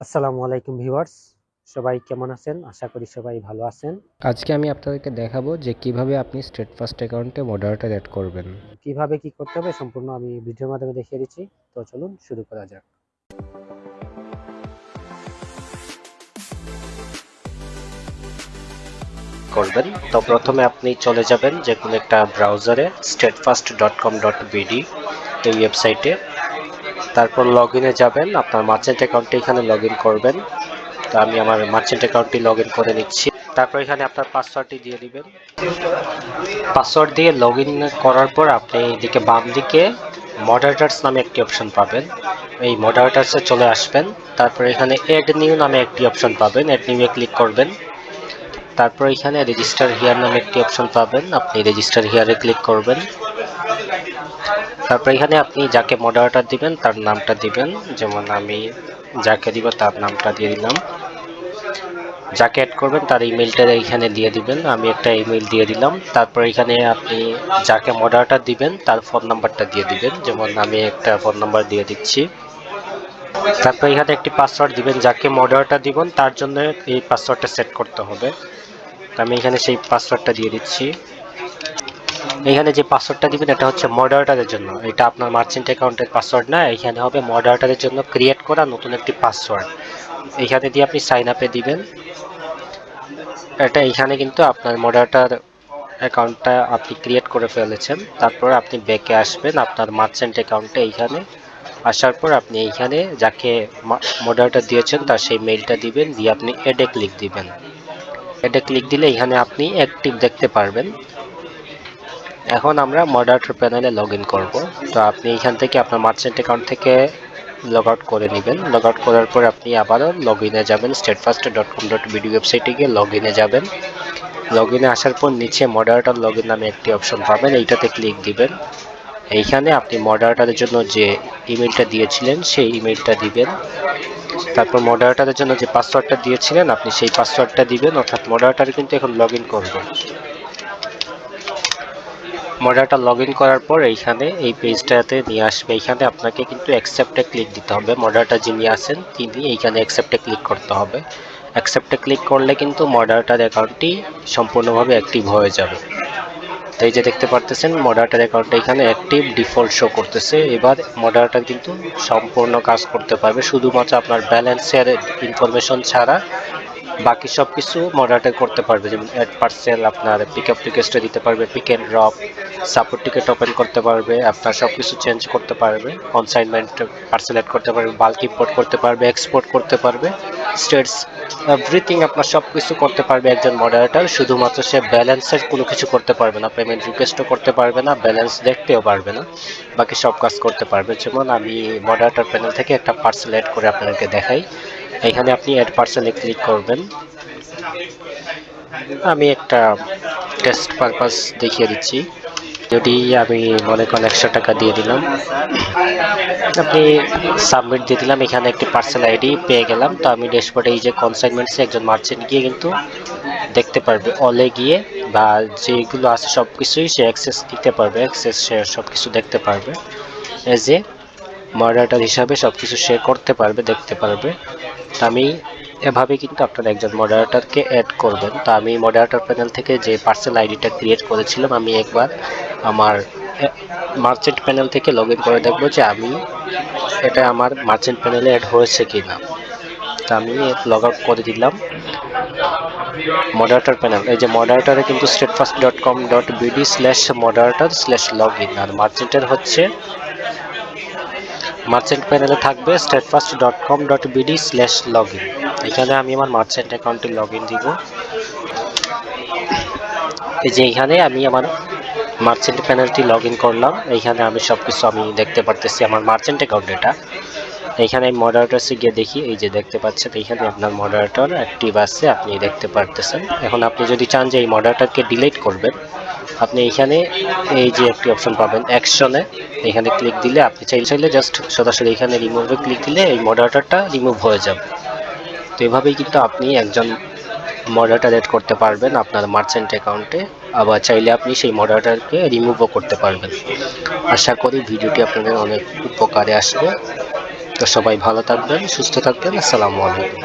আসসালামু আলাইকুম ভিউয়ার্স সবাই কেমন আছেন? আশা করি সবাই ভালো আছেন। আজকে আমি আপনাদেরকে দেখাবো যে কীভাবে আপনি স্টেট ফার্স্ট অ্যাকাউন্টে মডারেটর অ্যাড করবেন। কীভাবে কি করতে হবে সম্পূর্ণ আমি ভিডিওর মাধ্যমে দেখিয়ে দিচ্ছি। তো চলুন শুরু করা যাক। করবেন। তো প্রথমে আপনি চলে যাবেন যে কোনো একটা ব্রাউজারে Steadfast dot com dot BD এই ওয়েবসাইটে তারপর লগ ইনে যাবেন। আপনার মার্চেন্ট অ্যাকাউন্টে এখানে লগ করবেন। তো আমি আমার মার্চেন্ট অ্যাকাউন্টটি লগ করে নিচ্ছি। তারপর এখানে আপনার পাসওয়ার্ডটি দিয়ে দিবেন। পাসওয়ার্ড দিয়ে লগ করার পর আপনি এদিকে বাম দিকে মডারেটার্স নামে একটি অপশন পাবেন। এই মডারেটার্সে চলে আসবেন। তারপর এখানে এড নিউ নামে একটি অপশন পাবেন। এড নিউয়ে ক্লিক করবেন। তারপর এখানে রেজিস্টার হিয়ার নামে একটি অপশন পাবেন। আপনি রেজিস্টার হিয়ারে ক্লিক করবেন। তারপর এখানে আপনি যাকে মডারেটর দিবেন, তার নামটা দিবেন। যেমন আমি যাকে দিব, তার নামটা দিয়ে দিলাম। যাকে অ্যাড করবেন, তার ইমেলটা এখানে দিয়ে দিবেন। আমি একটা ইমেল দিয়ে দিলাম। তারপর এখানে আপনি যাকে মডারেটর দিবেন, তার ফোন নাম্বারটা দিয়ে দিবেন। যেমন আমি একটা ফোন নাম্বার দিয়ে দিচ্ছি। তারপর এখানে একটি পাসওয়ার্ড দিবেন, যাকে মডারেটর দিবেন, তার জন্য এই পাসওয়ার্ডটা সেট করতে হবে। আমি এখানে সেই পাসওয়ার্ডটা দিয়ে দিচ্ছি। এখানে যে পাসওয়ার্ডটা দিবেন, এটা হচ্ছে মডারেটারের জন্য। এটা আপনার মার্চেন্ট অ্যাকাউন্টের পাসওয়ার্ড না, এখানে হবে মডারেটারের জন্য ক্রিয়েট করা নতুন একটি পাসওয়ার্ড এখানে দিয়ে আপনি সাইন আপে দিবেন। এটা এখানে কিন্তু আপনার মডারেটার অ্যাকাউন্টটা আপনি ক্রিয়েট করে ফেলেছেন। তারপর আপনি ব্যাকে আসবেন, আপনার মার্চেন্ট অ্যাকাউন্টে এইখানে আসার পর আপনি এইখানে যাকে মডারেটার দিয়েছেন, তার সেই মেইলটা দিবেন, দিয়ে আপনি এডে ক্লিক দিবেন। এডে ক্লিক দিলে এখানে আপনি অ্যাক্টিভ দেখতে পারবেন। এখন আমরা মডারেটর প্যানেলে লগ ইন করব। তো আপনি এখান থেকে আপনার মার্চেন্ট অ্যাকাউন্ট থেকে লগ আউট করে নেবেন। লগ আউট করার পর আপনি আবারও লগ ইনে যাবেন। State Steadfast dot com dot BD ওয়েবসাইটে গিয়ে লগ ইনে যাবেন। লগ ইনে আসার পর নিচে মডারেটর লগ ইন নামে একটি অপশন পাবেন। এইটাতে ক্লিক দিবেন। এইখানে আপনি মডারেটরের জন্য যে ইমেলটা দিয়েছিলেন, সেই ইমেলটা দিবেন। তারপর মডারেটরের জন্য যে পাসওয়ার্ডটা দিয়েছিলেন, আপনি সেই পাসওয়ার্ডটা দিবেন। অর্থাৎ মডারেটর কিন্তু এখন লগ ইন করবে। মডারেটর লগ করার পর এইখানে এই পেজটাতে নিয়ে আসবে। এইখানে আপনাকে কিন্তু অ্যাকসেপ্টে ক্লিক দিতে হবে। মডারেটর যিনি আছেন, তিনি এইখানে অ্যাকসেপ্টে ক্লিক করতে হবে। অ্যাকসেপ্টে ক্লিক করলে কিন্তু মডারেটর অ্যাকাউন্টটি সম্পূর্ণভাবে অ্যাক্টিভ হয়ে যাবে। তো এই যে দেখতে পারতেছেন মডারেটর অ্যাকাউন্টটা এখানে অ্যাক্টিভ ডিফল্ট শো করতেছে। এবার মডারেটর কিন্তু সম্পূর্ণ কাজ করতে পারবে। শুধুমাত্র আপনার ব্যালেন্সের ইনফরমেশন ছাড়া বাকি সব কিছু মডারেটর করতে পারবে, যেমন অ্যাড পার্সেল আপনার পিক আপ রিকোয়েস্টে দিতে পারবে pick and drop support ticket open করতে পারবে, আপনার সব কিছু চেঞ্জ করতে পারবে কনসাইনমেন্ট পার্সেল অ্যাড করতে পারবে বাল্ক ইম্পোর্ট করতে পারবে এক্সপোর্ট করতে পারবে স্টেটস এভরিথিং আপনার সব কিছু করতে পারবে একজন মডারেটর শুধুমাত্র সে ব্যালেন্সের কোনো কিছু করতে পারবে না পেমেন্ট রিকোয়েস্টও করতে পারবে না ব্যালেন্স দেখতেও পারবে না, বাকি সব কাজ করতে পারবে। যেমন আমি মডারেটর প্যানেল থেকে একটা পার্সেল অ্যাড করে আপনাদেরকে দেখাই। এখানে আপনি অ্যাড পার্সেলে ক্লিক করবেন। আমি একটা টেস্ট পারপাস দেখিয়ে দিচ্ছি। যদি আমি মনে করেন একশো টাকা দিয়ে দিলাম, আপনি সাবমিট দিয়ে দিলাম, এখানে একটি পার্সেল আইডি পেয়ে গেলাম। তো আমি ড্যাশবোর্ডে এই যে কনসাইনমেন্টসে একজন মার্চেন্ট গিয়ে কিন্তু দেখতে পারবে। অলে গিয়ে বা যেগুলো আছে সব কিছুই সে অ্যাক্সেস দিতে পারবে অ্যাক্সেস সে সব কিছু দেখতে পারবে। এজ এ মডারেটর হিসাবে সব কিছু সে করতে পারবে, দেখতে পারবে। তো আমি এভাবে কিন্তু আপনারা একজন মডারেটরকে অ্যাড করবেন। তো আমি মডারেটর প্যানেল থেকে যে পার্সেল আইডিটা ক্রিয়েট করেছিলাম, আমি একবার আমার মার্চেন্ট প্যানেল থেকে লগ করে দেখব যে আমি এটা আমার মার্চেন্ট প্যানেলে অ্যাড হয়েছে কি না তো আমি লগ আউট করে দিলাম। মডারেটর প্যানেল এই যে মডারেটরে কিন্তু Steadfast dot com dot BD slash moderator slash log in আর মার্চেন্টের হচ্ছে মার্চেন্ট প্যানেলে থাকবে Steadfast dot com dot BD slash log in এখানে আমি আমার মার্চেন্ট অ্যাকাউন্টে লগ ইন দিব। এই যে এখানে আমি আমার মার্চেন্ট প্যানেলটি লগ ইন করলাম। এইখানে আমি সব কিছু আমি দেখতে পারতেছি আমার মার্চেন্ট অ্যাকাউন্ট এটা। এইখানে মডারেটরসে গিয়ে দেখি, এই যে দেখতে পাচ্ছেন এইখানে আপনার মডারেটর অ্যাক্টিভ আছে, আপনি দেখতে পারতেছেন। এখন আপনি যদি চান যে এই মডারেটরকে ডিলিট করবেন আপনি এইখানে এই যে একটি অপশন পাবেন অ্যাকশনে এখানে ক্লিক দিলে আপনি চাইলে চাইলে জাস্ট সরাসরি এখানে রিমুভে ক্লিক দিলে এই মডারেটরটা রিমুভ হয়ে যাবে। তো এভাবেই কিন্তু আপনি একজন মডারেটর এড করতে পারবেন আপনার মার্চেন্ট অ্যাকাউন্টে আবার চাইলে আপনি সেই মডারেটরকে রিমুভও করতে পারবেন। আশা করি ভিডিওটি আপনাদের অনেক উপকারে আসবে। তো সবাই ভালো থাকবেন, সুস্থ থাকবেন। আসসালামু আলাইকুম।